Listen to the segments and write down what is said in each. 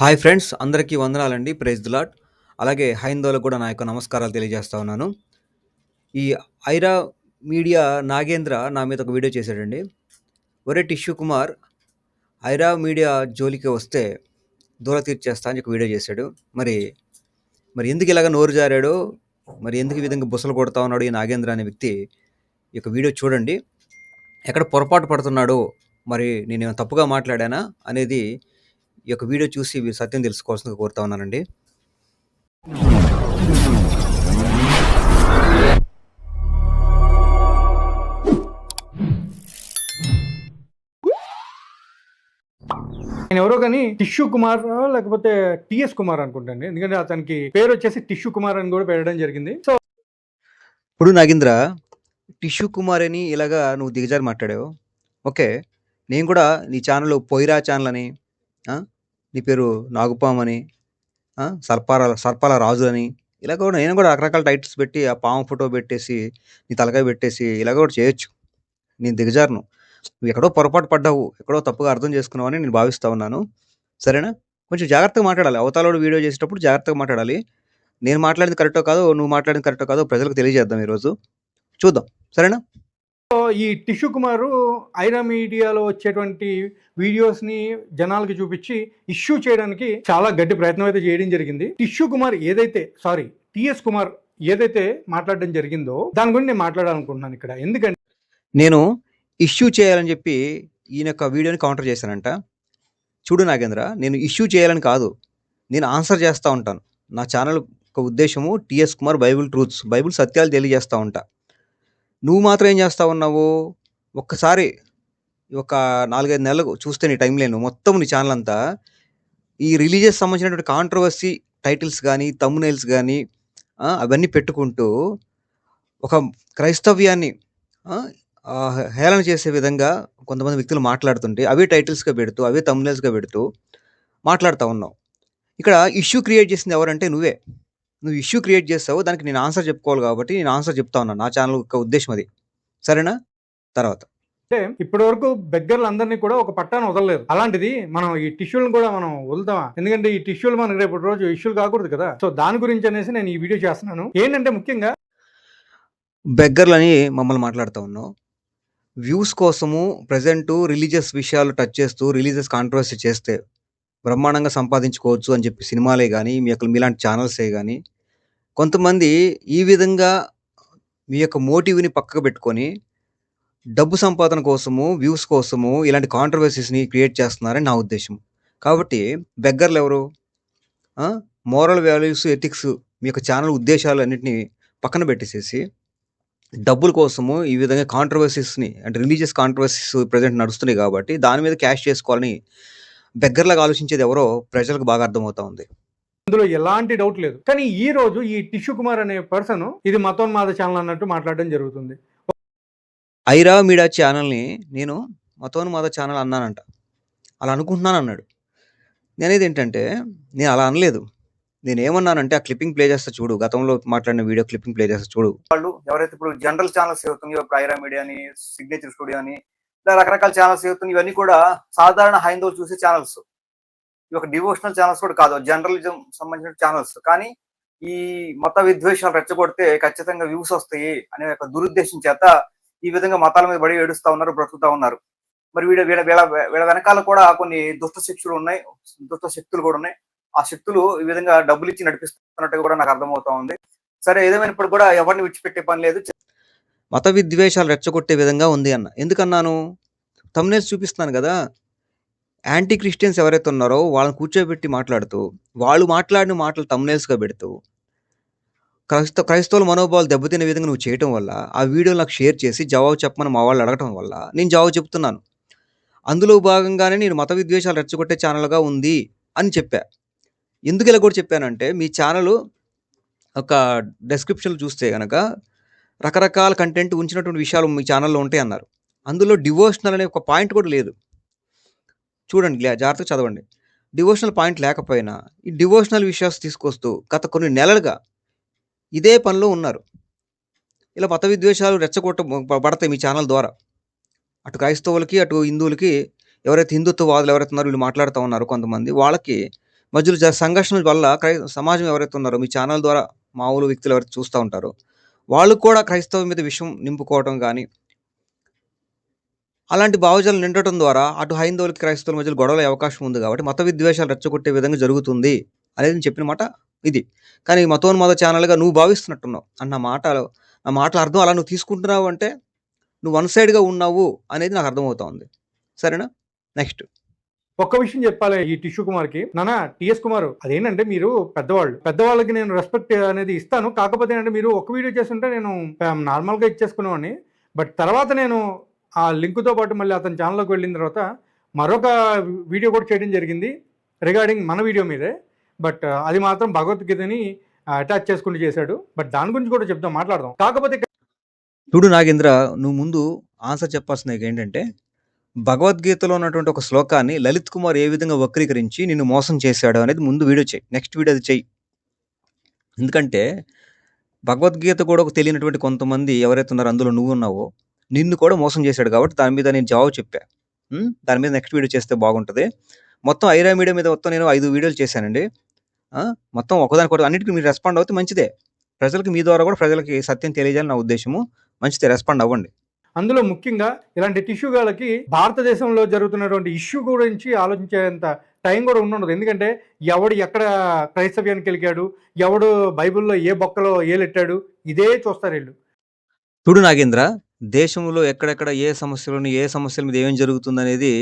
Hi friends అందరికీ వందనాలండి. Praise దులాట్ అలాగే హైందవులకు కూడా నా యొక్క నమస్కారాలు తెలియజేస్తా ఉన్నాను. ఈ ఐరా మీడియా నాగేంద్ర నా మీద ఒక వీడియో చేశాడండి. ఒరే టిష్యూ కుమార్ ఐరా మీడియా జోలికి వస్తే దూర తీర్చేస్తా అని ఒక వీడియో చేశాడు. మరి మరి ఎందుకు ఇలాగ నోరు జారాడో? మరి ఎందుకు ఈ విధంగా బుసలు కొడతా ఉన్నాడు ఈ నాగేంద్ర అనే వ్యక్తి? ఈ యొక్క వీడియో చూడండి. ఎక్కడ పొరపాటు పడుతున్నాడో? మరి నేను ఏమైనా తప్పుగా మాట్లాడానా? అనేది ఈ యొక్క వీడియో చూసి మీరు సత్యం తెలుసుకోవాల్సిందిగా కోరుతా ఉన్నానండి. ఆయన ఎవరో కానీ టిష్యూ కుమార్ లేకపోతే టిఎస్ కుమార్ అనుకుంటాండి ఎందుకంటే అతనికి పేరు వచ్చేసి టిష్యూ కుమార్ అని కూడా పెట్టడం జరిగింది. సో ఇప్పుడు నాగేంద్ర టిష్యూ కుమార్ అని ఇలాగా నువ్వు దిగజారి మాట్లాడావు. ఓకే నేను కూడా నీ ఛానల్ పొయిరా ఛానల్ అని నీ పేరు నాగుపాం అని సర్పాల సర్పాల రాజు అని ఇలా కూడా నేను కూడా రకరకాల టైటిల్స్ పెట్టి ఆ పాము ఫోటో పెట్టేసి నీ తలకాయ పెట్టేసి ఇలా కూడా చేయొచ్చు. నేను దిగజారును. నువ్వు ఎక్కడో పొరపాటు పడ్డావు ఎక్కడో తప్పుగా అర్థం చేసుకున్నావు అని నేను భావిస్తా ఉన్నాను. సరేనా? కొంచెం జాగ్రత్తగా మాట్లాడాలి. అవతాలోడు వీడియో చేసేటప్పుడు జాగ్రత్తగా మాట్లాడాలి. నేను మాట్లాడింది కరెక్టో కాదో నువ్వు మాట్లాడింది కరెక్టో కాదో ప్రజలకు తెలియజేద్దాం ఈరోజు. చూద్దాం. సరేనా? ఈ టిష్యూ కుమారు ఐరా మీడియాలో వచ్చేటువంటి వీడియోస్ని జనాలకు జనాలకి చూపించి ఇష్యూ చేయడానికి చాలా గట్టి ప్రయత్నం అయితే చేయడం జరిగింది. టిష్యూ కుమార్ ఏదైతే సారీ టిఎస్ కుమార్ ఏదైతే మాట్లాడడం జరిగిందో దాని గురించి నేను మాట్లాడాలనుకుంటున్నాను ఇక్కడ. ఎందుకంటే నేను ఇష్యూ చేయాలని చెప్పి ఈయన యొక్క వీడియోని కౌంటర్ చేశానంట. చూడు నాగేంద్ర నేను ఇష్యూ చేయాలని కాదు నేను ఆన్సర్ చేస్తూ ఉంటాను. నా ఛానల్ యొక్క ఉద్దేశము TS Kumar Bible truths Bible సత్యాలు తెలియజేస్తూ ఉంటా. నువ్వు మాత్రం ఏం చేస్తా ఉన్నావు? ఒక్కసారి ఒక నాలుగైదు నెలలు చూస్తే నీ టైం లేను మొత్తం నీ ఛానల్ అంతా ఈ రిలీజియస్ సంబంధించినటువంటి కాంట్రవర్సీ టైటిల్స్ కానీ తమ్మునైల్స్ కానీ అవన్నీ పెట్టుకుంటూ ఒక క్రైస్తవ్యాన్ని హేళన చేసే విధంగా కొంతమంది వ్యక్తులు మాట్లాడుతుంటే అవే టైటిల్స్గా పెడుతూ అవే తమ్మునైల్స్గా పెడుతూ మాట్లాడుతూ ఉన్నావు. ఇక్కడ ఇష్యూ క్రియేట్ చేసింది ఎవరంటే నువ్వే. నువ్వు ఇష్యూ క్రియేట్ చేస్తావు దానికి నేను ఆన్సర్ చెప్పుకోవాలి కాబట్టి నేను ఆన్సర్ చెప్తా ఉన్నాను నా ఛానల్ యొక్క ఉద్దేశం అది. సరేనా? తర్వాత. ఇప్పటి వరకు బెగ్గర్లు అందరినీ కూడా ఒక పట్టాన్ని వదలలేదు. అలాంటిది మనం ఈ టిష్యూలను కూడా మనం వదులుతామా? ఎందుకంటే ఈ టిష్యూలు మనకి రేపు రోజు ఇష్యూలు కాకూడదు కదా. సో దాని గురించి అనేసి నేను ఈ వీడియో చేస్తున్నాను. ఏంటంటే ముఖ్యంగా బెగ్గర్లని మమ్మల్ని మాట్లాడుతూ ఉన్నావు. వ్యూస్ కోసము ప్రజెంట్ రిలీజియస్ విషయాలు టచ్ చేస్తూ రిలీజియస్ కాంట్రవర్సీ చేస్తే బ్రహ్మాండంగా సంపాదించుకోవచ్చు అని చెప్పి సినిమాలే కానీ మీ యొక్క మీలాంటి ఛానల్సే కానీ కొంతమంది ఈ విధంగా మీ యొక్క మోటివ్ని పక్కకు పెట్టుకొని డబ్బు సంపాదన కోసము వ్యూస్ కోసము ఇలాంటి కాంట్రవర్సీస్ని క్రియేట్ చేస్తున్నారని నా ఉద్దేశం. కాబట్టి బెగ్గర్లు ఎవరు మోరల్ వాల్యూస్ ఎథిక్స్ మీ యొక్క ఛానల్ ఉద్దేశాలు అన్నింటినీ పక్కన పెట్టేసేసి డబ్బుల కోసము ఈ విధంగా కాంట్రవర్సీస్ని అంటే రిలీజియస్ కాంట్రవర్సీస్ ప్రజెంట్ నడుస్తున్నాయి కాబట్టి దాని మీద క్యాష్ చేసుకోవాలని బెగ్గర్లాగా ఆలోచించేది ఎవరో ప్రజలకు బాగా అర్థమవుతా ఉంది. అందులో ఎలాంటి డౌట్ లేదు. కానీ ఈ రోజు ఈ టిష్యూ కుమార్ అనే పర్సన్ ఇది మతోన్మాద ఛానల్ అన్నట్టు మాట్లాడడం జరుగుతుంది. ఐరా మీడియా ఛానల్ని నేను మతోన్మాద ఛానల్ అన్నానంట. అలా అనుకుంటున్నాను అన్నాడు. నేనేది ఏంటంటే నేను అలా అనలేదు. నేను ఏమన్నానంటే ఆ క్లిప్పింగ్ ప్లే చేస్తా చూడు. గతంలో మాట్లాడిన వీడియో క్లిప్పింగ్ ప్లే చేస్తా చూడు. వాళ్ళు ఎవరైతే ఇప్పుడు జనరల్ ఛానల్స్ ఇప్పుడు ఐరా మీడియా అని సిగ్నేచర్ స్టూడియో అని ఇలా రకరకాల ఛానల్స్ అవుతున్నాయి ఇవన్నీ కూడా సాధారణ హైందవులు చూసే ఛానల్స్ ఇవి ఒక డివోషనల్ ఛానల్స్ కూడా కాదు జర్నలిజం సంబంధించిన ఛానల్స్ కానీ ఈ మత విద్వేషాలు రెచ్చగొడితే ఖచ్చితంగా వ్యూస్ వస్తాయి అనే ఒక దురుద్దేశం చేత ఈ విధంగా మతాల మీద పడి ఏడుస్తా ఉన్నారు బ్రతుకుతూ ఉన్నారు. మరి వీడ వీళ్ళ వీళ్ళ వీళ్ళ వెనకాల కూడా కొన్ని దుష్ట శక్తులు ఉన్నాయి దుష్ట శక్తులు కూడా ఉన్నాయి. ఆ శక్తులు ఈ విధంగా డబ్బులు ఇచ్చి నడిపిస్తున్నట్టుగా కూడా నాకు అర్థమవుతా ఉంది. సరే ఏదేమైనప్పుడు కూడా ఎవరిని విడిచిపెట్టే పని లేదు. మత విద్వేషాలు రెచ్చగొట్టే విధంగా ఉంది అన్న. ఎందుకన్నాను? తమ్నేల్స్ చూపిస్తున్నాను కదా. యాంటీ క్రిస్టియన్స్ ఎవరైతే ఉన్నారో వాళ్ళని కూర్చోబెట్టి మాట్లాడుతూ వాళ్ళు మాట్లాడిన మాటలు తమ్నేల్స్గా పెడుతూ క్రైస్త క్రైస్తవుల మనోభావాలు దెబ్బతినే విధంగా నువ్వు చేయటం వల్ల ఆ వీడియో నాకు షేర్ చేసి జవాబు చెప్పమని మా వాళ్ళు అడగటం వల్ల నేను జవాబు చెప్తున్నాను. అందులో భాగంగానే నేను మత విద్వేషాలు రెచ్చగొట్టే ఛానల్గా ఉంది అని చెప్పా. ఎందుకు ఇలా కూడా చెప్పానంటే మీ ఛానల్ ఒక డెస్క్రిప్షన్ చూస్తే కనుక రకరకాల కంటెంట్ ఉంచినటువంటి విషయాలు మీ ఛానల్లో ఉంటాయి అన్నారు. అందులో డివోషనల్ అనే ఒక పాయింట్ కూడా లేదు. చూడండి జాగ్రత్తగా చదవండి. డివోషనల్ పాయింట్ లేకపోయినా ఈ డివోషనల్ విషయాలు తీసుకొస్తూ గత కొన్ని నెలలుగా ఇదే పనిలో ఉన్నారు. ఇలా మత విద్వేషాలు రెచ్చగొట్ట పడతాయి మీ ఛానల్ ద్వారా. అటు క్రైస్తవులకి అటు హిందువులకి ఎవరైతే హిందుత్వవాదులు ఎవరైతే ఉన్నారో వీళ్ళు మాట్లాడుతూ ఉన్నారు కొంతమంది వాళ్ళకి మధ్యలో జ సంఘర్షణల వల్ల క్రై సమాజం ఎవరైతే ఉన్నారో మీ ఛానల్ ద్వారా మామూలు వ్యక్తులు ఎవరైతే చూస్తూ ఉంటారో, వాళ్ళు కూడా క్రైస్తవం మీద విషం నింపుకోవటం కానీ అలాంటి భావజాలు నిండటం ద్వారా అటు హైందవులకి, క్రైస్తవుల మధ్యలో గొడవల అవకాశం ఉంది కాబట్టి మత విద్వేషాలు రెచ్చగొట్టే విధంగా జరుగుతుంది అనేది నేను చెప్పిన మాట ఇది. కానీ మతోన్మత ఛానల్‌గా నువ్వు భావిస్తున్నట్టున్నావు. అన్న మాటలు ఆ మాటల అర్థం అలా నువ్వు తీసుకుంటున్నావు అంటే నువ్వు వన్ సైడ్‌గా ఉన్నావు అనేది నాకు అర్థమవుతా ఉంది. సరేనా? నెక్స్ట్. ఒక్క విషయం చెప్పాలి ఈ టిష్యూ కుమార్‌కి. నానా టీఎస్ కుమార్ అదేంటంటే మీరు పెద్దవాళ్ళు. పెద్దవాళ్ళకి నేను రెస్పెక్ట్ అనేది ఇస్తాను. కాకపోతే ఏంటంటే మీరు ఒక వీడియో చేస్తుంటే నేను నార్మల్‌గా ఇచ్చేసుకునేవాడిని. బట్ తర్వాత నేను ఆ లింక్‌తో పాటు మళ్ళీ అతని ఛానల్‌లోకి వెళ్ళిన తర్వాత మరొక వీడియో కూడా చేయడం జరిగింది. రిగార్డింగ్ మన వీడియో మీదే. బట్ అది మాత్రం భగవద్గీతని అటాచ్ చేసుకుంటూ చేశాడు. బట్ దాని గురించి కూడా చెప్దాం మాట్లాడదాం. కాకపోతే చూడు నాగేంద్ర నువ్వు ముందు ఆన్సర్ చెప్పాల్సింది ఏంటంటే భగవద్గీతలో ఉన్నటువంటి ఒక శ్లోకాన్ని లలిత్ కుమార్ ఏ విధంగా వక్రీకరించి నిన్ను మోసం చేశాడు అనేది ముందు వీడియో చేయి నెక్స్ట్ వీడియో అది చెయ్యి. ఎందుకంటే భగవద్గీత కూడా ఒక తెలియనటువంటి కొంతమంది ఎవరైతే ఉన్నారో అందులో నువ్వు ఉన్నావో నిన్ను కూడా మోసం చేశాడు కాబట్టి దాని మీద నేను జవాబు చెప్పా. దాని మీద నెక్స్ట్ వీడియో చేస్తే బాగుంటుంది మొత్తం ఐరా మీడియా మీద మొత్తం నేను ఐదు వీడియోలు చేశానండి. మొత్తం మొత్తం ఒకదానికొకటి అన్నిటికీ మీరు రెస్పాండ్ అవుతే మంచిదే. ప్రజలకి మీ ద్వారా కూడా ప్రజలకి సత్యం తెలియజేయాలని నా ఉద్దేశము మంచిదే రెస్పాండ్ అవ్వండి. అందులో ముఖ్యంగా ఇలాంటి టిష్యూ భారతదేశంలో జరుగుతున్నటువంటి ఇష్యూ గురించి ఆలోచించేంత టైం కూడా ఉండదు ఎందుకంటే ఎవడు ఎక్కడ క్రైస్తవ్యానికి ఎలిగాడు, ఎవడు బైబిల్‌లో ఏ బొక్కలో ఏలెట్టాడు ఇదే చూస్తారు వీళ్ళు చూడు నాగేంద్ర దేశంలో ఎక్కడెక్కడ ఏ సమస్యలను ఏ సమస్యల మీద ఏమేం జరుగుతుందనేది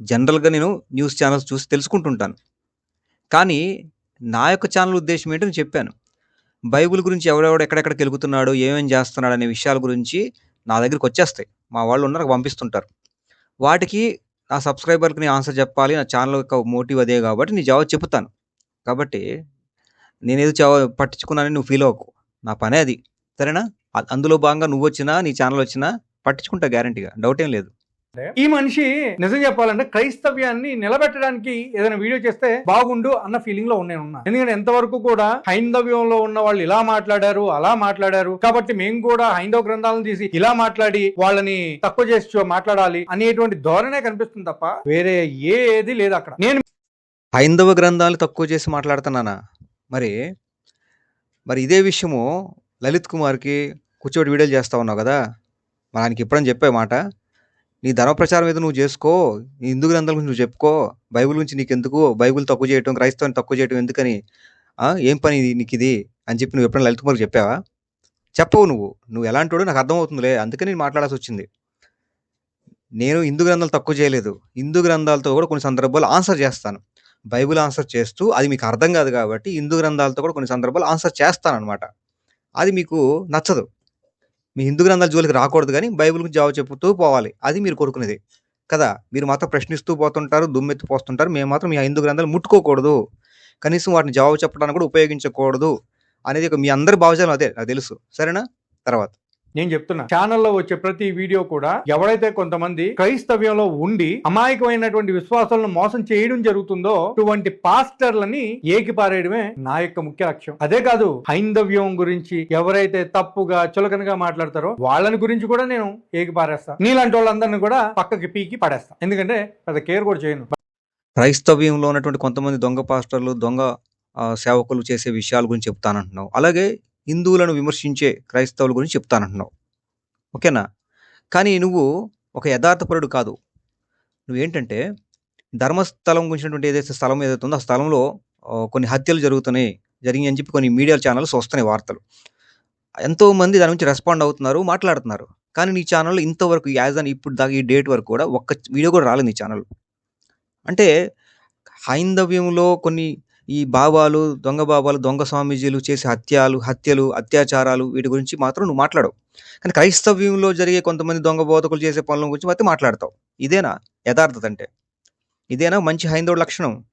జనరల్‌గా నేను న్యూస్ ఛానల్స్ చూసి తెలుసుకుంటుంటాను. కానీ నా యొక్క ఛానల్ ఉద్దేశం ఏంటో చెప్పాను. బైబిల్ గురించి ఎవరెవడు ఎక్కడెక్కడికి వెలుగుతున్నాడు ఏమేం చేస్తున్నాడు అనే విషయాల గురించి నా దగ్గరికి వచ్చేస్తాయి. మా వాళ్ళు ఉన్నారు నాకు పంపిస్తుంటారు. వాటికి నా సబ్స్క్రైబర్‌కి నేను ఆన్సర్ చెప్పాలి. నా ఛానల్ యొక్క మోటివ్ అదే కాబట్టి నీ జవాబు చెప్తాను. కాబట్టి నేనేదో చవ పట్టించుకున్నానని నువ్వు ఫీల్ అవ్వకు. నా పనే అది. సరేనా? అందులో భాగంగా నువ్వు వచ్చినా నీ ఛానల్ వచ్చినా పట్టించుకుంటా గ్యారంటీగా. డౌట్ ఏం లేదు. ఈ మనిషి నిజం చెప్పాలంటే క్రైస్తవ్యాన్ని నిలబెట్టడానికి ఏదైనా వీడియో చేస్తే బాగుండు అన్న ఫీలింగ్లో నేను ఉన్నా. ఎందుకంటే ఎంతవరకు కూడా హైందవ్యంలో ఉన్న వాళ్ళు ఇలా మాట్లాడారు, అలా మాట్లాడారు. కాబట్టి మేము కూడా హైందవ గ్రంథాలను తీసి ఇలా మాట్లాడి వాళ్ళని తక్కువ చేసి మాట్లాడాలి అనేటువంటి ధోరణే కనిపిస్తుంది తప్ప వేరే ఏది లేదు అక్కడ. నేను హైందవ గ్రంథాలు తక్కువ చేసి మాట్లాడుతున్నానా? మరి, మరి ఇదే విషయము లలిత్ కుమార్‌కి కూర్చోబెట్టి వీడియోలు చేస్తా ఉన్నావు గదా! మరి ఆయనకి ఎప్పుడైనా చెప్పావా మాట? నీ ధర్మ ప్రచారం ఏదో నువ్వు చేసుకో. నీ హిందూ గ్రంథాల గురించి నువ్వు చెప్పుకో. బైబిల్ గురించి నీకెందుకు? బైబిల్ తక్కువ చేయటం, క్రైస్తవాన్ని తక్కువ చేయటం ఎందుకని? ఏం పని నీకు ఇది అని చెప్పి నువ్వు ఎప్పుడైనా లలిత్ కుమార్‌కి చెప్పావా? చెప్పవు నువ్వు. నువ్వు ఎలాంటివాడు నాకు అర్థమవుతుందిలే. అందుకని నేను మాట్లాడాల్సి వచ్చింది నేను హిందూ గ్రంథాలు తక్కువ చేయలేదు. హిందూ గ్రంథాలతో కూడా కొన్ని సందర్భాలు ఆన్సర్ చేస్తాను. బైబిల్ ఆన్సర్ చేస్తూ అది మీకు అర్థం కాదు కాబట్టి హిందూ గ్రంథాలతో కూడా కొన్ని సందర్భాలు ఆన్సర్ చేస్తాను అనమాట అది మీకు నచ్చదు. మీ హిందూ గ్రంథాల జోలికి రాకూడదు కానీ బైబిల్ గురించి జవాబు చెబుతూ పోవాలి. అది మీరు కోరుకునేది. కదా! మీరు మాత్రం ప్రశ్నిస్తూ పోతుంటారు, దుమ్మెత్తి పోస్తుంటారు. మేము మాత్రం మీ హిందూ గ్రంథాలు ముట్టుకోకూడదు. కనీసం వాటిని జవాబు చెప్పడానికి కూడా ఉపయోగించకూడదు. అనేది ఒక మీ అందరి భావజాలం అదే నాకు తెలుసు. సరేనా? తర్వాత. నేను చెప్తున్నా. ఛానల్లో వచ్చే ప్రతి వీడియో కూడా ఎవడైతే కొంతమంది క్రైస్తవ్యంలో ఉండి అమాయకమైనటువంటి విశ్వాసాలను మోసం చేయడం జరుగుతుందో అటువంటి పాస్టర్లని ఏకిపారేయడమే నా యొక్క ముఖ్య లక్ష్యం. అదే కాదు హైందవ్యం గురించి ఎవరైతే తప్పుగా చులకనగా మాట్లాడతారో వాళ్ళని గురించి కూడా నేను ఏకిపారేస్తా. నీలాంటి వాళ్ళందరినీ కూడా పక్కకి పీకి పడేస్తా. ఎందుకంటే పెద్ద కేర్ కూడా చేయను. క్రైస్తవ్యంలో ఉన్నటువంటి కొంతమంది దొంగ పాస్టర్లు, దొంగ సేవకులు చేసే విషయాల గురించి చెప్తానంటున్నావు. అలాగే హిందువులను విమర్శించే క్రైస్తవుల గురించి చెప్తానంటున్నావు. ఓకేనా? కానీ నువ్వు ఒక యథార్థపరుడు కాదు. నువ్వేంటంటే ధర్మస్థలం గురించినటువంటి ఏదైతే స్థలం ఏదైతే ఉందో ఆ స్థలంలో కొన్ని హత్యలు జరుగుతున్నాయి. జరిగి అని చెప్పి కొన్ని మీడియా ఛానల్స్ వస్తున్నాయి వార్తలు. ఎంతోమంది దాని నుంచి రెస్పాండ్ అవుతున్నారు, మాట్లాడుతున్నారు. కానీ నీ ఛానల్లో ఇంతవరకు యాజ్ అని ఇప్పుడు దాకా ఈ డేట్ వరకు కూడా ఒక్క వీడియో కూడా రాలేదు నీ ఛానల్ అంటే హైందవ్యంలో కొన్ని ఈ బాబాలు, దొంగ బాబాలు, దొంగ స్వామీజీలు చేసే హత్యాలు, హత్యలు, అత్యాచారాలు వీటి గురించి మాత్రం నువ్వు మాట్లాడవు. కానీ క్రైస్తవ్యంలో జరిగే కొంతమంది దొంగ బోధకులు చేసే పనుల గురించి మాత్రం మాట్లాడతావు. ఇదేనా యథార్థత అంటే? ఇదేనా మంచి హైందవుడు లక్షణం?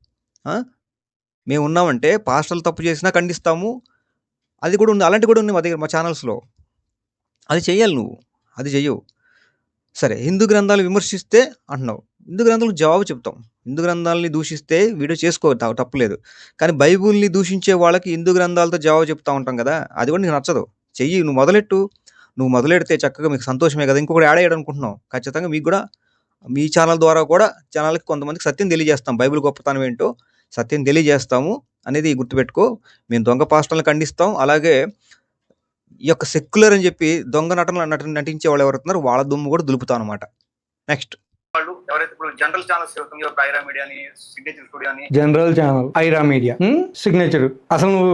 మేము ఉన్నామంటే పాస్టర్లు తప్పు చేసినా ఖండిస్తాము. అది కూడా ఉంది. అలాంటివి కూడా ఉంది మా దగ్గర మా ఛానల్స్లో అది చెయ్యాలి నువ్వు. అది చెయ్యవు. సరే హిందూ గ్రంథాలు విమర్శిస్తే అంటున్నావు. హిందూ గ్రంథాలకు జవాబు చెప్తాం. హిందూ గ్రంథాలని దూషిస్తే వీడియో చేసుకో తప్పలేదు కానీ బైబిల్‌ని దూషించే వాళ్ళకి హిందూ గ్రంథాలతో జవాబు చెప్తా ఉంటాం కదా అది కూడా నీకు నచ్చదు. చెయ్యి నువ్వు మొదలెట్టు. నువ్వు మొదలెడితే చక్కగా మీకు సంతోషమే కదా! ఇంకొకటి యాడ్ అయ్యాడనుకుంటున్నావు. ఖచ్చితంగా మీకు కూడా మీ ఛానల్ ద్వారా కూడా ఛానల్కి కొంతమందికి సత్యం తెలియజేస్తాం. బైబిల్ గొప్పతనం ఏంటో సత్యం తెలియజేస్తాము అనేది గుర్తుపెట్టుకో మేము దొంగ పాస్టర్లను ఖండిస్తాం అలాగే ఈ యొక్క సెక్యులర్ అని చెప్పి దొంగ నటనలు నటన నటించే వాళ్ళు ఎవరుతున్నారో వాళ్ళ దుమ్ము కూడా దులుపుతాం అనమాట నెక్స్ట్ వాళ్ళు ఎవరైతే ఇప్పుడు జనరల్ ఛానల్స్ ఒక ఐరా మీడియా అని సిగ్నేచర్ స్టూడియో అని general channel Aira media signature అసలు నువ్వు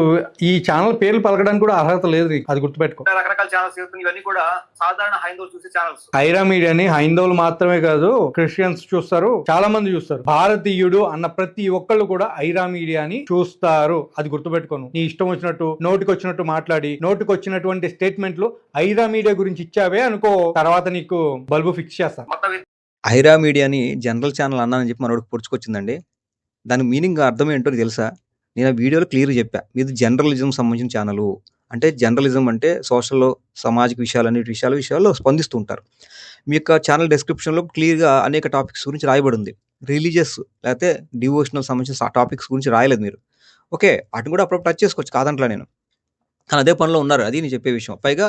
ఈ ఛానల్ పేర్లు పలకడానికి కూడా అర్హత లేదు అది గుర్తుపెట్టుకో. రకరకాల ఛానల్స్ ఇవన్నీ కూడా సాధారణ హైందవులు చూసే ఛానల్స్ ఐరా మీడియాని హైందవులు మాత్రమే కాదు క్రిస్టియన్స్ చూస్తారు చాలా మంది చూస్తారు. భారతీయుడు అన్న ప్రతి ఒక్కళ్ళు కూడా ఐరా మీడియాని చూస్తారు. అది గుర్తుపెట్టుకోను నీ ఇష్టం వచ్చినట్టు నోటికి వచ్చినట్టు మాట్లాడి నోటికి వచ్చినటువంటి స్టేట్మెంట్లు ఐరా మీడియా గురించి ఇచ్చావే అనుకో తర్వాత నీకు బల్బు ఫిక్స్ చేస్తా. ఐరా మీడియాని జనరల్ ఛానల్ అన్నానని చెప్పి మనోడికి పొడుచుకొచ్చిందండి. దాని మీనింగ్ అర్థం ఏంటో తెలుసా? నేను ఆ వీడియోలో క్లియర్ చెప్పా. మీది జర్నలిజం సంబంధించిన ఛానల్. అంటే జర్నలిజం అంటే సోషల్లో సామాజిక విషయాలు అనే విషయాలు విషయాల్లో స్పందిస్తూ ఉంటారు. మీ యొక్క ఛానల్ డిస్క్రిప్షన్లో క్లియర్గా అనేక టాపిక్స్ గురించి రాయబడి ఉంది రిలీజియస్ లేకపోతే డివోషనల్ సంబంధించిన టాపిక్స్ గురించి రాయలేదు మీరు. ఓకే వాటిని కూడా అప్పుడప్పుడు టచ్ చేసుకోవచ్చు కాదంట్లా నేను. కానీ అదే పనిలో ఉన్నారు. అది నేను చెప్పే విషయం. పైగా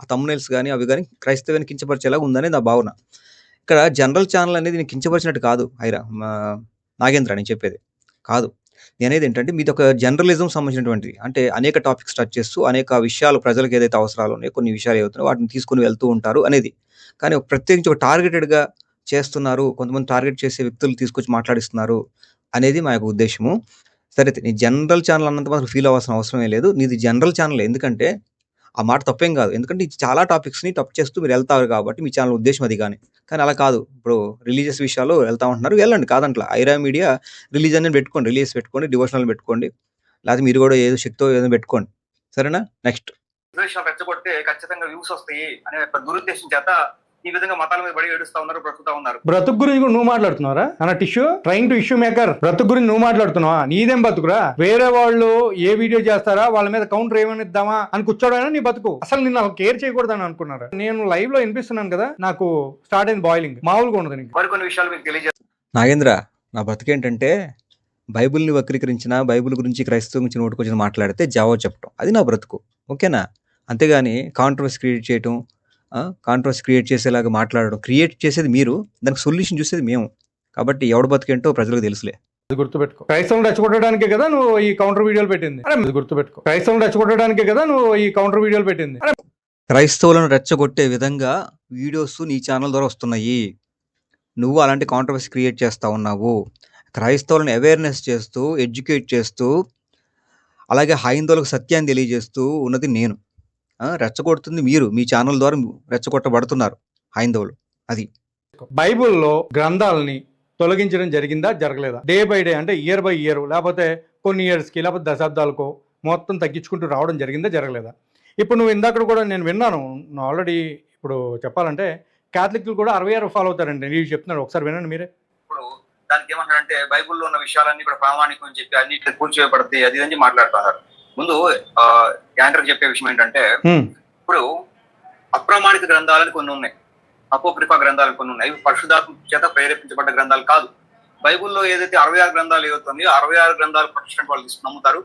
ఆ తమ్మునైల్స్ కానీ అవి కానీ క్రైస్తవ్యాన్ని కించపరిచేలాగా ఉందనే నా భావన. ఇక్కడ జనరల్ ఛానల్ అనేది నేను కించపరిచినట్టు కాదు ఐరా నాగేంద్ర నేను చెప్పేది. కాదు. నేను అనేది ఏంటంటే మీది ఒక జర్నలిజం సంబంధించినటువంటిది. అంటే అనేక టాపిక్స్ టచ్ చేస్తూ అనేక విషయాలు ప్రజలకు ఏదైతే అవసరాలు ఉన్నాయో కొన్ని విషయాలు ఏవైతున్నాయో వాటిని తీసుకుని వెళ్తూ ఉంటారు అనేది. కానీ ప్రత్యేకించి ఒక టార్గెటెడ్గా చేస్తున్నారు కొంతమంది టార్గెట్ చేసే వ్యక్తులు తీసుకొచ్చి మాట్లాడిస్తున్నారు అనేది మా యొక్క ఉద్దేశము. సరే నీ జనరల్ ఛానల్ అన్నంత మాత్రం ఫీల్ అవ్వాల్సిన అవసరమే లేదు. నీది జనరల్ ఛానల్ ఎందుకంటే ఆ మాట తప్పేం కాదు. ఎందుకంటే ఇది చాలా టాపిక్స్ని టప్ చేస్తూ మీరు వెళ్తారు కాబట్టి మీ ఛానల్ ఉద్దేశం అది కానీ. కానీ అలా కాదు. ఇప్పుడు రిలీజియస్ విషయాలు వెళ్తా ఉంటున్నారు. వెళ్ళండి. కాదంట్లా. ఐరా మీడియా రిలీజన్ పెట్టుకోండి. రిలీజియస్ పెట్టుకోండి. డివోషనల్ పెట్టుకోండి. లేకపోతే మీరు కూడా ఏదో శక్తో ఏదో పెట్టుకోండి. సరేనా? నెక్స్ట్. ద్వేషాలు ఖచ్చితంగా వ్యూస్ వస్తాయి అనే దురుద్దేశం చేత ఈ విధంగా మతాల మీద పడి ఏడుస్తా ఉన్నారు బ్రతుకుతా ఉన్నారు. బ్రతుకు గురించి కూడా నువ్వు మాట్లాడుతున్నారా అన్న tissue? Trying to issue maker. బ్రతుకు గురించి నువ్వు మాట్లాడుతున్నావా? నీదేం బతుకురా? వేరే వాళ్ళు ఏ వీడియో చేస్తారా? వాళ్ళ మీద కౌంటర్ ఏమనిద్దామా అని కూర్చోడైనా నీ బతుకు? అసలు నిన్ను కేర్ చేయకూడదని అనుకున్నారా? నేను లైవ్లో వినిపిస్తున్నాను కదా నాకు స్టార్ట్ అయింది బాయిలింగ్ మామూలుగా ఉండదు నీకు. మరికొన్ని విషయాలు మీకు తెలియజేస్తాను నాగేంద్ర నా బతుకేంటంటే బైబిల్ని వక్రీకరించిన బైబిల్ గురించి క్రైస్తవం గురించి నోటుకొచ్చిన మాట్లాడితే జవాబు చెప్పడం అది నా బ్రతుకు. ఓకేనా? అంతేగాని కాంట్రవర్సీ క్రియేట్ చేయటం కాంట్రవర్సీ క్రియేట్ చేసేలాగా మాట్లాడడం. క్రియేట్ చేసేది మీరు దానికి సొల్యూషన్ చూసేది మేము. కాబట్టి ఎవడు బతికేంటో ప్రజలకు తెలుసులే. గుర్తుపెట్టుకో. క్రైస్తవం రెచ్చగొట్టడానికే కదా నువ్వు ఈ కౌంటర్ వీడియోలు పెట్టింది? అరే గుర్తుపెట్టుకో. క్రైస్తవం రెచ్చగొట్టడానికే కదా నువ్వు ఈ కౌంటర్ వీడియోలు పెట్టింది? క్రైస్తవులను రెచ్చగొట్టే విధంగా వీడియోస్ నీ ఛానల్ ద్వారా వస్తున్నాయి. నువ్వు అలాంటి కాంట్రవర్సీ క్రియేట్ చేస్తా ఉన్నావు. క్రైస్తవులను అవేర్నెస్ చేస్తూ ఎడ్యుకేట్ చేస్తూ అలాగే హైందవులకు సత్యాన్ని తెలియజేస్తూ ఉన్నది నేను. రెచ్చగొడుతుంది మీరు. మీ ఛానల్ ద్వారా రెచ్చగొట్టబడుతున్నారు హైందవులు. అది. బైబిల్లో గ్రంథాలని తొలగించడం జరిగిందా జరగలేదా? డే బై డే అంటే ఇయర్ బై ఇయర్ లేకపోతే కొన్ని ఇయర్స్కి లేకపోతే దశాబ్దాలకో మొత్తం తగ్గించుకుంటూ రావడం జరిగిందా జరగలేదా? ఇప్పుడు నువ్వు ఇందాక కూడా నేను విన్నాను ఆల్రెడీ ఇప్పుడు చెప్పాలంటే క్యాథలిక్లు కూడా అరవై ఆరు ఫాలో అవుతారండి. నేను చెప్తున్నాను ఒకసారి వినండి మీరే. ఇప్పుడు దానికి ఏమంటారంటే బైబిల్లో ఉన్న విషయాలన్నీ కూడా ప్రామాణికం అని చెప్పి అన్ని కూర్చోబడతాయి అది ఇది అని మాట్లాడుతున్నారు. ముందు యాంకర్ చెప్పే విషయం ఏంటంటే. ఇప్పుడు అప్రామాణిక గ్రంథాలని కొన్ని ఉన్నాయి. అపోక్రిఫా గ్రంథాలు కొన్ని ఉన్నాయి. అవి పరిశుధాత్మ చేత ప్రేరేపించబడ్డ గ్రంథాలు కాదు. బైబిల్లో ఏదైతే అరవై ఆరు గ్రంథాలు ఏవవుతున్నాయో అరవై ఆరు గ్రంథాలు ప్రొటెస్టెంట్ వాళ్ళు తీసుకుని నమ్ముతారు.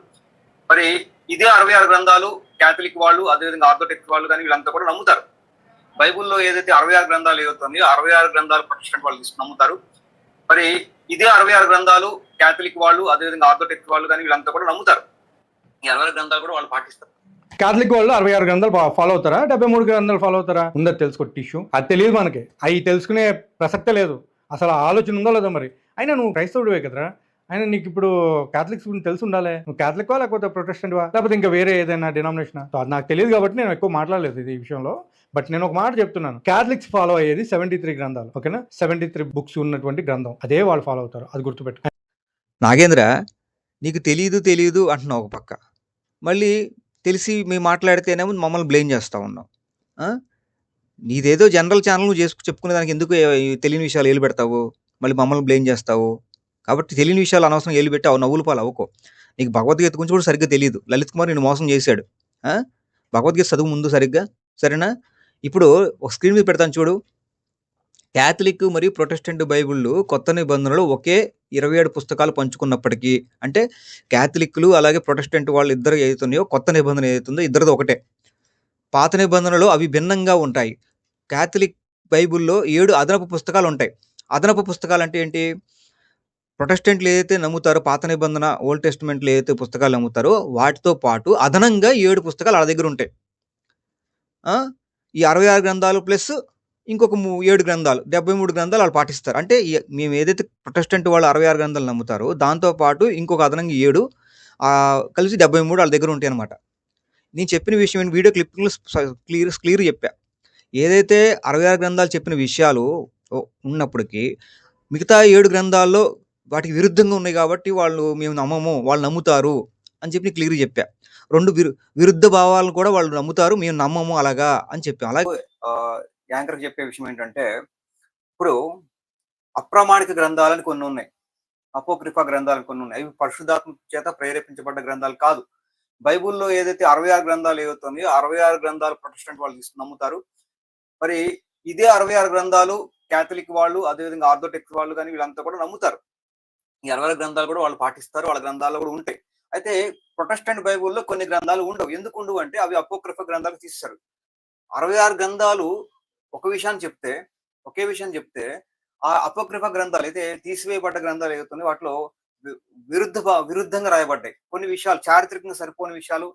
మరి ఇదే అరవై ఆరు గ్రంథాలు క్యాథలిక్ వాళ్ళు అదేవిధంగా ఆర్థోటిక్ వాళ్ళు కానీ వీళ్ళంతా కూడా నమ్ముతారు. బైబిల్లో ఏదైతే అరవై ఆరు గ్రంథాలు ఏవవుతున్నాయో అరవై ఆరు గ్రంథాలు ప్రొటెస్టెంట్ వాళ్ళు తీసుకుని నమ్ముతారు. మరి ఇదే అరవై ఆరు గ్రంథాలు క్యాథలిక్ వాళ్ళు అదేవిధంగా ఆర్థోటిక్ వాళ్ళు కానీ వీళ్ళంతా కూడా నమ్ముతారు. అరవై ఆరు గ్రంథాలు కూడా వాళ్ళు పాటిస్తారు. వాళ్ళు అరవై ఆరు గ్రంథాలు ఫాలో అవుతారా? డెబ్బై మూడు గ్రంథాలు ఫాలో అవుతారా? ఉందా తెలుసుకో టిష్యూ అది తెలియదు మనకి. అవి తెలుసుకునే ప్రసక్తే లేదు. అసలు ఆ ఆలోచన ఉందో లేదో మరి. అయినా నువ్వు క్రైస్తవుడివే కదరా? అయినా నీకు ఇప్పుడు క్యాథలిక్స్ గురించి తెలిసి ఉండాలి. నువ్వు క్యాథలిక్వా లేకపోతే ప్రొటెస్టెంట్వా? లేకపోతే ఇంకా వేరే ఏదైనా డినామినేషన్ అది నాకు తెలియదు కాబట్టి నేను ఎక్కువ మాట్లాడలేదు ఇది ఈ విషయంలో. బట్ నేను ఒక మాట చెప్తున్నాను. క్యాథలిక్స్ ఫాలో అయ్యేది సెవెంటీ త్రీ గ్రంథాలు ఓకేనా? సెవెంటీ త్రీ బుక్స్ ఉన్నటువంటి గ్రంథం. అదే వాళ్ళు ఫాలో అవుతారు. అది గుర్తుపెట్టు నాగేంద్ర నీకు తెలియదు తెలియదు అంటున్నావు ఒక పక్క. మళ్ళీ తెలిసి మేము మాట్లాడితేనేమో మమ్మల్ని బ్లేమ్ చేస్తూ ఉన్నాం. నీదేదో జనరల్ ఛానల్ నువ్వు చేసుకు చెప్పుకునే దానికి ఎందుకు తెలియని విషయాలు ఏలు పెడతావు? మళ్ళీ మమ్మల్ని బ్లేమ్ చేస్తావు? కాబట్టి తెలియని విషయాలు అనవసరం ఏలు పెట్టి అవు నవ్వులు పాలు అవ్వకో. నీకు భగవద్గీత గురించి కూడా సరిగ్గా తెలియదు లలిత్ కుమార్ నేను మోసం చేశాడు. భగవద్గీత చదువు ముందు సరిగ్గా? సరేనా? ఇప్పుడు ఒక స్క్రీన్ మీద పెడతాను చూడు. క్యాథలిక్ మరియు ప్రొటెస్టెంట్ బైబిళ్ళు కొత్త నిబంధనలు ఒకే ఇరవై ఏడు పుస్తకాలు పంచుకున్నప్పటికీ అంటే క్యాథలిక్లు అలాగే ప్రొటెస్టెంట్ వాళ్ళు ఇద్దరు ఏదైతున్నాయో కొత్త నిబంధన ఏదైతుందో ఇద్దరిది ఒకటే. పాత నిబంధనలు అవి భిన్నంగా ఉంటాయి. క్యాథలిక్ బైబిల్లో ఏడు అదనపు పుస్తకాలు ఉంటాయి. అదనపు పుస్తకాలు అంటే ఏంటి? ప్రొటెస్టెంట్లు ఏదైతే నమ్ముతారో పాత నిబంధన ఓల్డ్ టెస్ట్మెంట్లు ఏదైతే పుస్తకాలు నమ్ముతారో వాటితో పాటు అదనంగా ఏడు పుస్తకాలు వాళ్ళ దగ్గర ఉంటాయి. ఈ అరవై ఆరు గ్రంథాలు ప్లస్ ఇంకొక మూ ఏడు గ్రంథాలు డెబ్బై మూడు గ్రంథాలు వాళ్ళు పాటిస్తారు. అంటే మేము ఏదైతే ప్రొటెస్టెంట్ వాళ్ళు అరవై ఆరు గ్రంథాలు నమ్ముతారో దాంతో పాటు ఇంకొక అదనంగా ఏడు కలిసి డెబ్బై మూడు వాళ్ళ దగ్గర ఉంటాయి అనమాట నేను చెప్పిన విషయం ఏంటి? వీడియో క్లిప్పింగ్లో క్లియర్ క్లియర్ చెప్పా. ఏదైతే అరవై ఆరు గ్రంథాలు చెప్పిన విషయాలు ఉన్నప్పటికీ మిగతా ఏడు గ్రంథాల్లో వాటికి విరుద్ధంగా ఉన్నాయి కాబట్టి వాళ్ళు మేము నమ్మము వాళ్ళు నమ్ముతారు అని చెప్పి నేను క్లియర్ చెప్పా. రెండు విరు విరుద్ధ భావాలను కూడా వాళ్ళు నమ్ముతారు మేము నమ్మము అలాగా అని చెప్పాం. అలాగే యాంకర్ చెప్పే విషయం ఏంటంటే ఇప్పుడు అప్రామాణిక గ్రంథాలని కొన్ని ఉన్నాయి. అపోక్రిఫా గ్రంథాలు కొన్ని ఉన్నాయి. అవి పరిశుధాత్మ చేత ప్రేరేపించబడ్డ గ్రంథాలు కాదు. బైబుల్లో ఏదైతే అరవై ఆరు గ్రంథాలు ఏవైతున్నాయో అరవై ఆరు గ్రంథాలు ప్రొటెస్టెంట్ వాళ్ళు తీసుకుని నమ్ముతారు. మరి ఇదే అరవై ఆరు గ్రంథాలు క్యాథలిక్ వాళ్ళు అదేవిధంగా ఆర్థోటెక్స్ వాళ్ళు కానీ వీళ్ళంతా కూడా నమ్ముతారు. ఈ అరవై ఆరు గ్రంథాలు కూడా వాళ్ళు పాటిస్తారు వాళ్ళ గ్రంథాలు కూడా ఉంటాయి. అయితే ప్రొటెస్టెంట్ బైబిల్లో కొన్ని గ్రంథాలు ఉండవు. ఎందుకు ఉండవు అంటే అవి అపోక్రిఫ గ్రంథాలు తీస్తారు అరవై ఆరు గ్రంథాలు ఒక విషయాన్ని చెప్తే ఒకే విషయం చెప్తే ఆ అపోక్రిఫ గ్రంథాలు అయితే తీసివేయబడ్డ గ్రంథాలు ఏవైతున్నాయో వాటిలో విరుద్ధ విరుద్ధంగా రాయబడ్డాయి. కొన్ని విషయాలు చారిత్రకంగా సరిపోని విషయాలు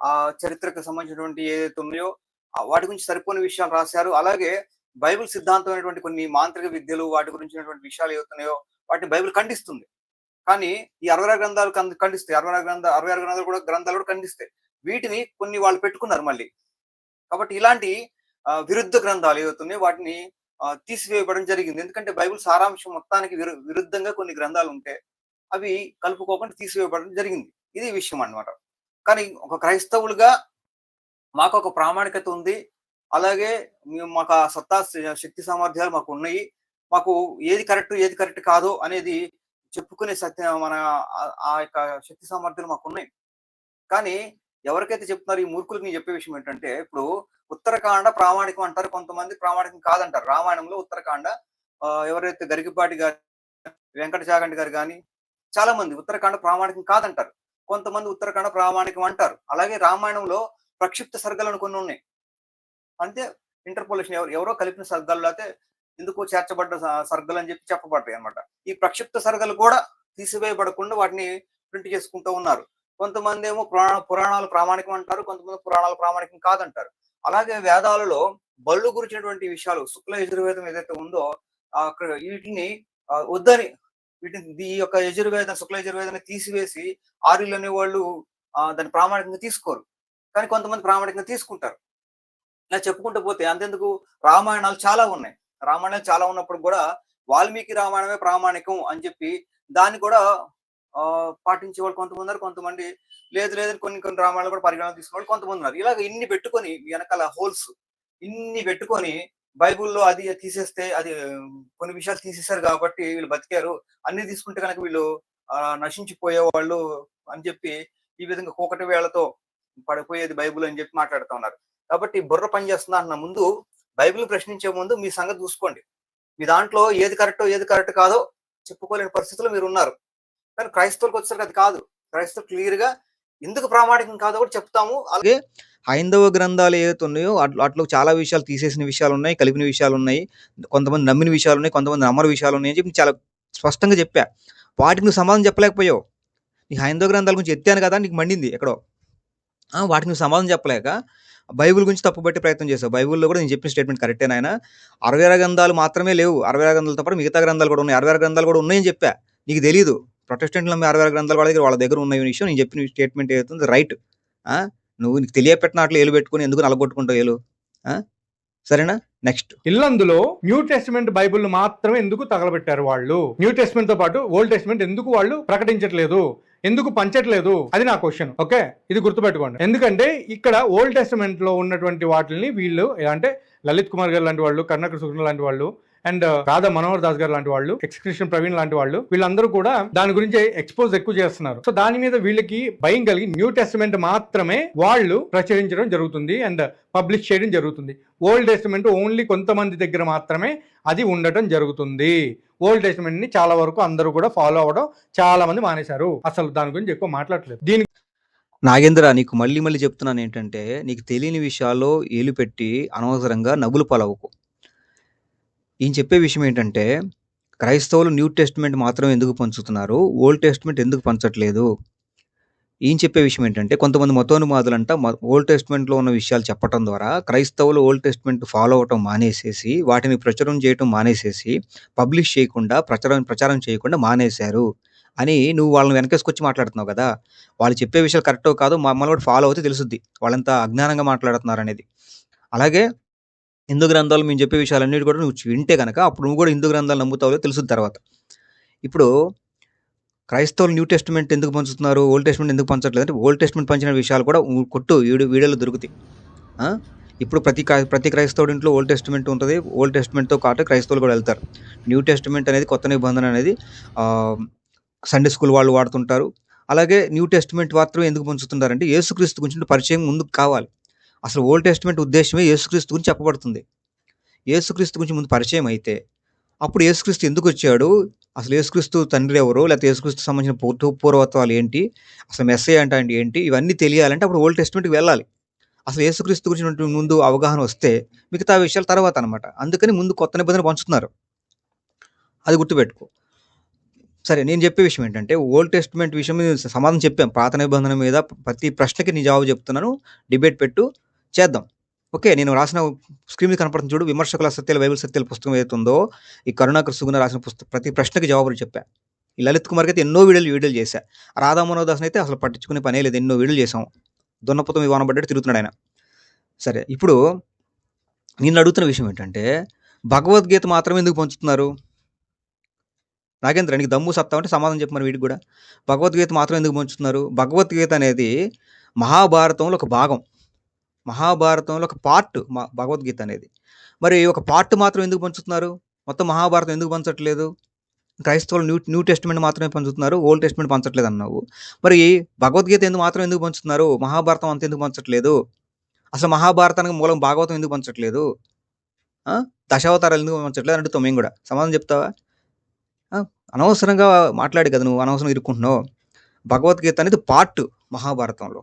ఆ చరిత్రకు సంబంధించినటువంటి ఏదైతే ఉన్నాయో వాటి గురించి సరిపోని విషయాలు రాశారు. అలాగే బైబిల్ సిద్ధాంతమైనటువంటి కొన్ని మాంత్రిక విద్యలు వాటి గురించినటువంటి విషయాలు ఏవైతున్నాయో వాటిని బైబిల్ ఖండిస్తుంది. కానీ ఈ అరవై ఆరు గ్రంథాలు ఖండిస్తాయి. అరవై ఆరు గ్రంథ అరవై ఆరు గ్రంథాలు కూడా గ్రంథాలు కూడా ఖండిస్తాయి. వీటిని కొన్ని వాళ్ళు పెట్టుకున్నారు మళ్ళీ. కాబట్టి ఇలాంటి విరుద్ధ గ్రంథాలు ఏవైతున్నాయి వాటిని ఆ, తీసివేయబడడం జరిగింది. ఎందుకంటే బైబిల్ సారాంశం మొత్తానికి విరుద్ధంగా కొన్ని గ్రంథాలు ఉంటే అవి కలుపుకోకుండా తీసివేయబడడం జరిగింది. ఇది విషయం అన్నమాట. కానీ ఒక క్రైస్తవులుగా మాకు ఒక ప్రామాణికత ఉంది. అలాగే మేము మాకు ఆ సత్తా శక్తి సామర్థ్యాలు మాకు ఉన్నాయి. మాకు ఏది కరెక్ట్ ఏది కరెక్ట్ కాదు అనేది చెప్పుకునే సత్య మన ఆ- ఆ యొక్క శక్తి సామర్థ్యాలు మాకు ఉన్నాయి. కానీ ఎవరికైతే చెప్తున్నారు ఈ మూర్ఖులకు నేను చెప్పే విషయం ఏంటంటే ఇప్పుడు ఉత్తరకాండ ప్రామాణికం అంటారు. కొంతమంది ప్రామాణికం కాదంటారు. రామాయణంలో ఉత్తరకాండ ఎవరైతే గరికపాటి గారు వెంకట జాగంటి గారు కానీ చాలా మంది ఉత్తరకాండ ప్రామాణికం కాదంటారు. కొంతమంది ఉత్తరకాండ ప్రామాణికం అంటారు. అలాగే రామాయణంలో ప్రక్షిప్త సర్గలను కొన్ని ఉన్నాయి. అంటే ఇంటర్పోలేషన్ ఎవరు ఎవరో కలిపిన సర్గల్లో అయితే ఎందుకు చేర్చబడ్డ స- సర్గలు అని చెప్పి చెప్పబడ్డాయి అనమాట ఈ ప్రక్షిప్త సర్గలు కూడా తీసివేయబడకుండా వాటిని ప్రింట్ చేసుకుంటూ ఉన్నారు. కొంతమంది ఏమో పురాణ పురాణాలు ప్రామాణికం అంటారు. కొంతమంది పురాణాలు ప్రామాణికం కాదంటారు. అలాగే వేదాలలో బళ్ళు గురించినటువంటి విషయాలు శుక్ల యజుర్వేదం ఏదైతే ఉందో అక్కడ వీటిని వద్దని వీటిని ఈ యొక్క యజుర్వేదం శుక్ల యజుర్వేదాన్ని తీసివేసి ఆర్యులు అనే వాళ్ళు దాన్ని ప్రామాణికంగా తీసుకోరు. కానీ కొంతమంది ప్రామాణికంగా తీసుకుంటారు. ఇలా చెప్పుకుంటూ పోతే అంతెందుకు? రామాయణాలు చాలా ఉన్నాయి. రామాయణాలు చాలా ఉన్నప్పుడు కూడా వాల్మీకి రామాయణమే ప్రామాణికం అని చెప్పి దాన్ని కూడా పాటించే వాళ్ళు కొంతమంది ఉన్నారు. కొంతమంది లేదు లేదు కొన్ని కొన్ని డ్రామాలు కూడా పరిగణన తీసుకునే వాళ్ళు కొంతమంది ఉన్నారు. ఇలాగ ఇన్ని పెట్టుకొని వెనకాల హోల్స్ ఇన్ని పెట్టుకొని బైబుల్లో అది తీసేస్తే అది కొన్ని విషయాలు తీసేశారు కాబట్టి వీళ్ళు బతికారు. అన్ని తీసుకుంటే కనుక వీళ్ళు ఆ, నశించిపోయే వాళ్ళు అని చెప్పి ఈ విధంగా కోకటి వేళతో పడిపోయేది బైబిల్ అని చెప్పి మాట్లాడుతూ ఉన్నారు. కాబట్టి బుర్ర పని చేస్తుందా అన్న ముందు బైబిల్ ప్రశ్నించే ముందు మీ సంగతి చూసుకోండి. మీ దాంట్లో ఏది కరెక్టో ఏది కరెక్ట్ కాదో చెప్పుకోలేని పరిస్థితిలో మీరు ఉన్నారు. కానీ క్రైస్తవులకు వచ్చేసరికి అది కాదు. క్రైస్తవులు క్లియర్గా ఎందుకు ప్రామాణికం కాదో కూడా చెప్తాము. అలాగే హైందవ గ్రంథాలు ఏవైతే ఉన్నాయో అట్లా చాలా విషయాలు తీసేసిన విషయాలు ఉన్నాయి కలిపిన విషయాలు ఉన్నాయి కొంతమంది నమ్మిన విషయాలు ఉన్నాయి కొంతమంది నమ్మని విషయాలు ఉన్నాయి అని చెప్పి చాలా స్పష్టంగా చెప్పా. వాటికి నువ్వు సమాధానం చెప్పలేకపోయావు. నీకు హైందవ గ్రంథాల గురించి ఎత్తాను కదా నీకు మండింది ఎక్కడో. వాటికి నువ్వు సమాధానం చెప్పలేక బైబిల్ గురించి తప్పుపట్టే ప్రయత్నం చేసావు. బైబిల్లో కూడా నేను చెప్పిన స్టేట్మెంట్ కరెక్టే నాయన. అరవై ఆరు గ్రంథాలు మాత్రమే లేవు. అరవై ఆరు గ్రంథాలతో పాటు మిగతా గ్రంథాలు కూడా ఉన్నాయి. అరవై ఆరు గ్రంథాలు కూడా ఉన్నాయని చెప్పా. నీకు తెలియదు ప్రొటెస్టెంట్లు అరవై ఆరు గ్రంథాలు వాళ్ళ దగ్గర వాళ్ళ దగ్గర ఉన్న విషయం నేను చెప్పిన స్టేట్మెంట్ ఏదైతుంది రైట్ నువ్వు నీకు తెలియపెట్టిన అట్లా ఏలు పెట్టుకుని ఎందుకు నలగొట్టుకుంటావు ఏలు? సరేనా? నెక్స్ట్ ఇల్లందులో న్యూ టెస్ట్మెంట్ బైబుల్ మాత్రమే ఎందుకు తగలబెట్టారు వాళ్ళు? న్యూ టెస్ట్మెంట్తో పాటు ఓల్డ్ టెస్ట్మెంట్ ఎందుకు వాళ్ళు ప్రకటించట్లేదు? ఎందుకు పంచట్లేదు? అది నా క్వశ్చన్ ఓకే ఇది గుర్తుపెట్టుకోండి. ఎందుకంటే ఇక్కడ ఓల్డ్ టెస్ట్మెంట్లో ఉన్నటువంటి వాటిని వీళ్ళు అంటే లలిత్ కుమార్ గారు లాంటి వాళ్ళు కర్ణాకర్ లాంటి వాళ్ళు అండ్ రాధా మనోహర్ దాస్ గారు లాంటి వాళ్ళు ఎక్స్క్రిషన్ ప్రవీణ్ లాంటి వాళ్ళు వీళ్ళందరూ కూడా దాని గురించి ఎక్స్పోజ్ ఎక్కువ చేస్తున్నారు. సో దాని మీద వీళ్ళకి భయం కలిగి న్యూ టెస్ట్మెంట్ మాత్రమే వాళ్ళు ప్రచురించడం జరుగుతుంది అండ్ పబ్లిష్ చేయడం జరుగుతుంది. ఓల్డ్ టెస్ట్మెంట్ ఓన్లీ కొంతమంది దగ్గర మాత్రమే అది ఉండటం జరుగుతుంది. ఓల్డ్ టెస్ట్మెంట్ని చాలా వరకు అందరూ కూడా ఫాలో అవ్వడం చాలా మంది మానేశారు. అసలు దాని గురించి ఎక్కువ మాట్లాడలేదు దీని నాగేంద్ర నీకు మళ్ళీ మళ్ళీ చెప్తున్నాను ఏంటంటే నీకు తెలియని విషయాల్లో ఏలు పెట్టి అనవసరంగా నవ్వులు పాలవకు ఈయన చెప్పే విషయం ఏంటంటే క్రైస్తవులు న్యూ టెస్ట్‌మెంట్ మాత్రం ఎందుకు పంచుతున్నారు? ఓల్డ్ టెస్ట్‌మెంట్ ఎందుకు పంచట్లేదు? ఈయన చెప్పే విషయం ఏంటంటే కొంతమంది మతోన్మాదులంట మ ఓల్డ్ టెస్ట్‌మెంట్‌లో ఉన్న విషయాలు చెప్పటం ద్వారా క్రైస్తవులు ఓల్డ్ టెస్ట్‌మెంట్ ఫాలో అవ్వటం మానేసేసి, వాటిని ప్రచురం చేయటం మానేసేసి, పబ్లిష్ చేయకుండా ప్రచారం ప్రచారం చేయకుండా మానేశారు అని నువ్వు వాళ్ళని వెనకేసుకొచ్చి మాట్లాడుతున్నావు కదా వాళ్ళు చెప్పే విషయాలు కరెక్టో కాదు మమ్మల్ని కూడా ఫాలో అవుతే తెలుసుద్ది. వాళ్ళంతా అజ్ఞానంగా మాట్లాడుతున్నారనేది. అలాగే హిందూ గ్రంథాలు మేము చెప్పే విషయాలన్నిటి కూడా నువ్వు వింటే కనుక అప్పుడు నువ్వు కూడా హిందూ గ్రంథాలు నమ్ముతావో తెలుసు తర్వాత. ఇప్పుడు క్రైస్తవులు న్యూ టెస్ట్‌మెంట్ ఎందుకు పంచుతున్నారు? ఓల్డ్ టెస్ట్‌మెంట్ ఎందుకు పంచట్లేదు? అంటే ఓల్డ్ టెస్ట్‌మెంట్ పంచిన విషయాలు కూడా కొట్టు వీడియో వీడియోలో దొరుకుతాయి. ఇప్పుడు ప్రతి ప్రతి క్రైస్తవుడి ఇంట్లో ఓల్డ్ టెస్ట్‌మెంట్ ఉంటుంది ఓల్డ్ టెస్ట్‌మెంట్‌తో పాటు క్రైస్తవులు కూడా వెళ్తారు. న్యూ టెస్ట్‌మెంట్ అనేది కొత్త నిబంధన అనేది సండే స్కూల్ వాళ్ళు వాడుతుంటారు. అలాగే న్యూ టెస్ట్‌మెంట్ మాత్రం ఎందుకు పంచుతున్నారంటే యేసుక్రీస్తు గురించి పరిచయం ముందుకు కావాలి. అసలు ఓల్డ్ టెస్ట్‌మెంట్ ఉద్దేశమే యేసుక్రీస్తు గురించి చెప్పబడుతుంది. యేసుక్రీస్తు గురించి ముందు పరిచయం అయితే, అప్పుడు యేసుక్రీస్తు ఎందుకొచ్చాడు? అసలు యేసుక్రీస్తు తండ్రి ఎవరు? లేకపోతే యేసుక్రీస్తు సంబంధించిన పూర్వ పూర్వత్వాలు ఏంటి? అసలు మెస్సేజ్ అంటే ఏంటి? ఇవన్నీ తెలియాలంటే అప్పుడు ఓల్డ్ టెస్ట్‌మెంట్‌కి వెళ్ళాలి. అసలు యేసుక్రీస్తు గురించి ముందు అవగాహన వస్తే మిగతా విషయాలు తర్వాత అనమాట. అందుకని ముందు కొత్త నిబంధన పంచుతున్నారు. అది గుర్తుపెట్టుకో. సరే నేను చెప్పే విషయం ఏంటంటే ఓల్డ్ టెస్ట్‌మెంట్ విషయం మీద సమాధానం చెప్పాం. పాత నిబంధన మీద ప్రతి ప్రశ్నకి నేను జవాబు చెప్తున్నాను. డిబేట్ పెట్టు చేద్దాం. ఓకే. నేను రాసిన స్క్రీన్ మీద కనపడుతుంది చూడు. విమర్శకుల సత్యాలు బైబిల్ సత్యాలు పుస్తకం ఏదైతుందో ఉందో, ఈ కరుణాకర్ సుగుణ రాసిన పుస్తకం ప్రతి ప్రశ్నకి జవాబులు చెప్పాను ఈ లలిత్ కుమార్‌కి అయితే ఎన్నో వీడియోలు వీడియోలు చేశా. రాధా అయితే అసలు పట్టించుకునే పనే లేదు. ఎన్నో వీడియోలు చేసాం. దున్నపుతం మీద తిరుగుతున్నాడు ఆయన. సరే ఇప్పుడు నేను అడుగుతున్న విషయం ఏంటంటే భగవద్గీత మాత్రమే ఎందుకు పంచుతున్నారు? నాగేంద్ర నీకు దమ్ము సత్తా అంటే సమాధానం చెప్పమని వీడికి కూడా భగవద్గీత మాత్రం ఎందుకు పంచుతున్నారు? భగవద్గీత అనేది మహాభారతంలో ఒక భాగం. మహాభారతంలో ఒక పార్ట్ మా భగవద్గీత అనేది. మరి ఒక పార్ట్ మాత్రం ఎందుకు పంచుతున్నారు? మొత్తం మహాభారతం ఎందుకు పంచట్లేదు? క్రైస్తవులు న్యూ న్యూ టెస్ట్‌మెంట్ మాత్రమే పంచుతున్నారు. ఓల్డ్ టెస్ట్‌మెంట్ పంచట్లేదు అన్నావు. మరి భగవద్గీత ఎందుకు మాత్రం ఎందుకు పంచుతున్నారు? మహాభారతం అంత ఎందుకు పంచట్లేదు? అసలు మహాభారతానికి మూలం భాగవతం ఎందుకు పంచట్లేదు? దశావతారాలు ఎందుకు పంచట్లేదు అంటే మేము కూడా సమాధానం చెప్తావా? అనవసరంగా మాట్లాడి కదా నువ్వు అనవసరంగా ఇరుక్కుంటున్నావు. భగవద్గీత అనేది పార్ట్ మహాభారతంలో.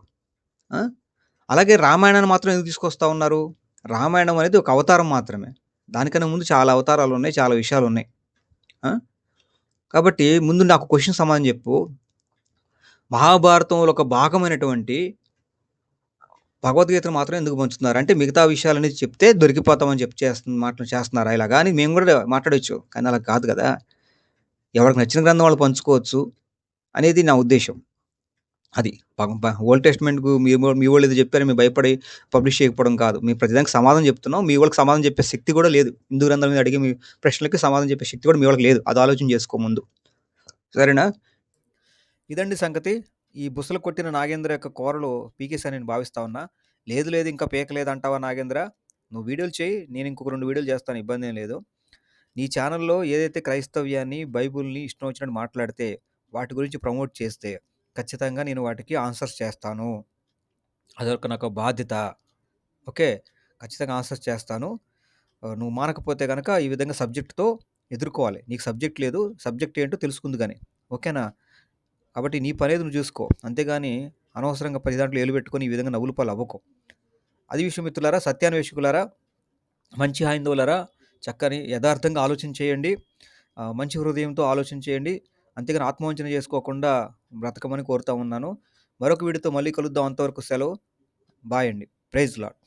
అలాగే రామాయణాన్ని మాత్రం ఎందుకు తీసుకొస్తా ఉన్నారు? రామాయణం అనేది ఒక అవతారం మాత్రమే. దానికన్నా ముందు చాలా అవతారాలు ఉన్నాయి. చాలా విషయాలు ఉన్నాయి. కాబట్టి ముందు నాకు క్వశ్చన్ సమాధానం చెప్పు. మహాభారతంలో ఒక భాగమైనటువంటి భగవద్గీతను మాత్రం ఎందుకు పంచుతున్నారు? అంటే మిగతా విషయాలు అనేది చెప్తే దొరికిపోతామని చెప్పి చేస్తున్న మాటలు చేస్తున్నారా ఇలా కానీ మేము కూడా మాట్లాడవచ్చు కానీ అలా కాదు కదా ఎవరికి నచ్చిన గ్రంథం వాళ్ళు పంచుకోవచ్చు అనేది నా ఉద్దేశం అది. పాపం ఓల్డ్ టెస్ట్‌మెంట్‌కు మీ మీ వాళ్ళు ఏదో చెప్పారని మీరు భయపడి పబ్లిష్ చేయకపోవడం కాదు. మేము ప్రతిదానికి సమాధానం చెప్తున్నాం. మీ వాళ్ళకి సమాధానం చెప్పే శక్తి కూడా లేదు. హిందూ గ్రంథాల మీద అడిగే మీ ప్రశ్నలకి సమాధానం చెప్పే శక్తి కూడా మీ వాళ్ళకి లేదు. అది ఆలోచన చేసుకో ముందు. సరేనా? ఇదండి సంగతి. ఈ బుసలు కొట్టిన నాగేంద్ర యొక్క కూరలు పీకేసానని భావిస్తా ఉన్నా. లేదు లేదు ఇంకా పీకలేదు అంటావా నాగేంద్ర? నువ్వు వీడియోలు చేయి నేను ఇంకొక రెండు వీడియోలు చేస్తాను ఇబ్బందేం లేదు. నీ ఛానల్లో ఏదైతే క్రైస్తవ్యాన్ని, బైబిల్‌ని ఇష్టం వచ్చినట్టు మాట్లాడితే, వాటి గురించి ప్రమోట్ చేస్తే ఖచ్చితంగా నేను వాటికి ఆన్సర్స్ చేస్తాను. అదొక నాకు బాధ్యత. ఓకే. ఖచ్చితంగా ఆన్సర్స్ చేస్తాను. నువ్వు మానకపోతే కనుక ఈ విధంగా సబ్జెక్ట్‌తో ఎదుర్కోవాలి. నీకు సబ్జెక్ట్ లేదు. సబ్జెక్ట్ ఏంటో తెలుసుకుంది కానీ ఓకేనా? కాబట్టి నీ పనేది నువ్వు చూసుకో. అంతేగాని అనవసరంగా పది దాంట్లో ఏలు పెట్టుకొని ఈ విధంగా నవ్వుల పాలు అవ్వకు. అది విషయం మిత్రులారా, సత్యాన్వేషకులారా, మంచి హైందవులారా చక్కని యథార్థంగా ఆలోచన చేయండి. మంచి హృదయంతో ఆలోచన చేయండి. అంతేగాని ఆత్మవంచన చేసుకోకుండా బ్రతకమని కోరుతా ఉన్నాను. మరొక వీడితో మళ్ళీ కలుద్దాం. అంతవరకు సెలవు. బాయ్ అండి. Praise lord